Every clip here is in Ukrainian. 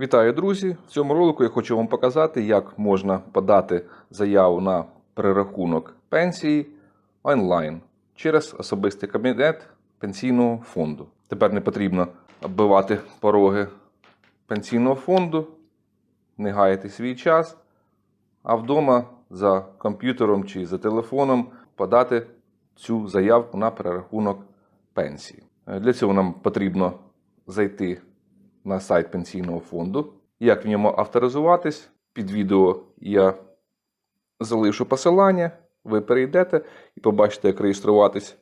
Вітаю, друзі! В цьому ролику я хочу вам показати, як можна подати заяву на перерахунок пенсії онлайн через особистий кабінет пенсійного фонду. Тепер не потрібно оббивати пороги пенсійного фонду, не гаяти свій час, а вдома за комп'ютером чи за телефоном подати цю заявку на перерахунок пенсії. Для цього нам потрібно зайти на сайт пенсійного фонду. Як в ньому авторизуватись? Під відео я залишу посилання, ви перейдете і побачите, як реєструватись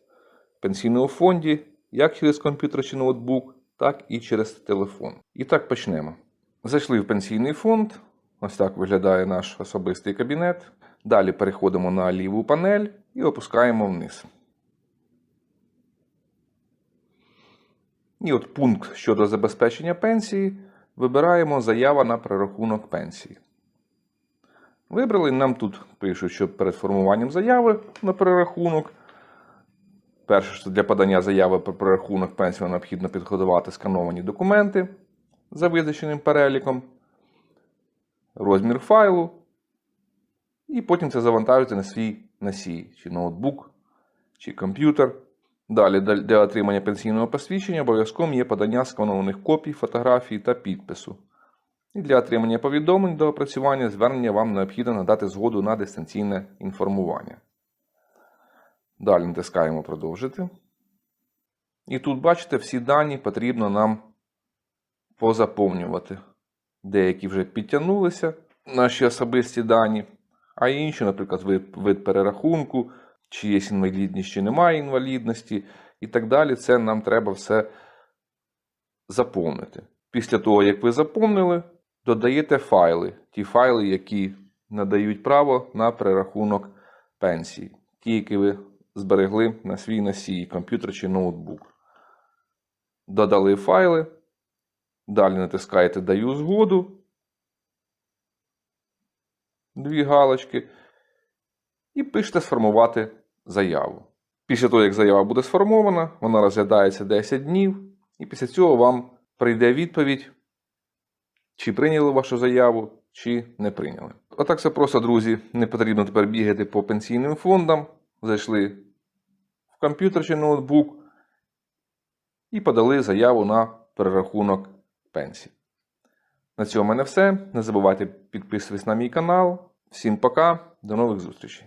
в пенсійному фонді, як через комп'ютер чи ноутбук, так і через телефон. І так почнемо. Зайшли в пенсійний фонд. Ось так виглядає наш особистий кабінет. Далі переходимо на ліву панель і опускаємо вниз. І от пункт щодо забезпечення пенсії вибираємо заява на перерахунок пенсії. Вибрали, нам тут пишуть, що перед формуванням заяви на перерахунок. Перше, що для подання заяви про перерахунок пенсії необхідно підготувати скановані документи за визначеним переліком, розмір файлу, і потім це завантажити на свій носій, чи ноутбук, чи комп'ютер. Далі для- отримання пенсійного посвідчення обов'язково є подання сканованих копій, фотографій та підпису. І для отримання повідомлень до опрацювання звернення вам необхідно надати згоду на дистанційне інформування. Далі натискаємо Продовжити. І тут, бачите, всі дані потрібно нам позаповнювати. Деякі вже підтягнулися, наші особисті дані, а інші, наприклад, вид перерахунку, чи є інвалідність, чи немає інвалідності, і так далі. Це нам треба все заповнити. Після того, як ви заповнили, додаєте файли, ті файли, які надають право на перерахунок пенсії, ті, які ви зберегли на свій носій, комп'ютер чи ноутбук. Додали файли, далі натискаєте Даю згоду. Дві галочки. І пишете сформувати заяву. Після того, як заява буде сформована, вона розглядається 10 днів, і після цього вам прийде відповідь, чи прийняли вашу заяву, чи не прийняли. Отак все просто, друзі. Не потрібно тепер бігати по пенсійним фондам. Зайшли в комп'ютер чи ноутбук і подали заяву на перерахунок пенсії. На цьому в мене все. Не забувайте підписуватись на мій канал. Всім пока, до нових зустрічей.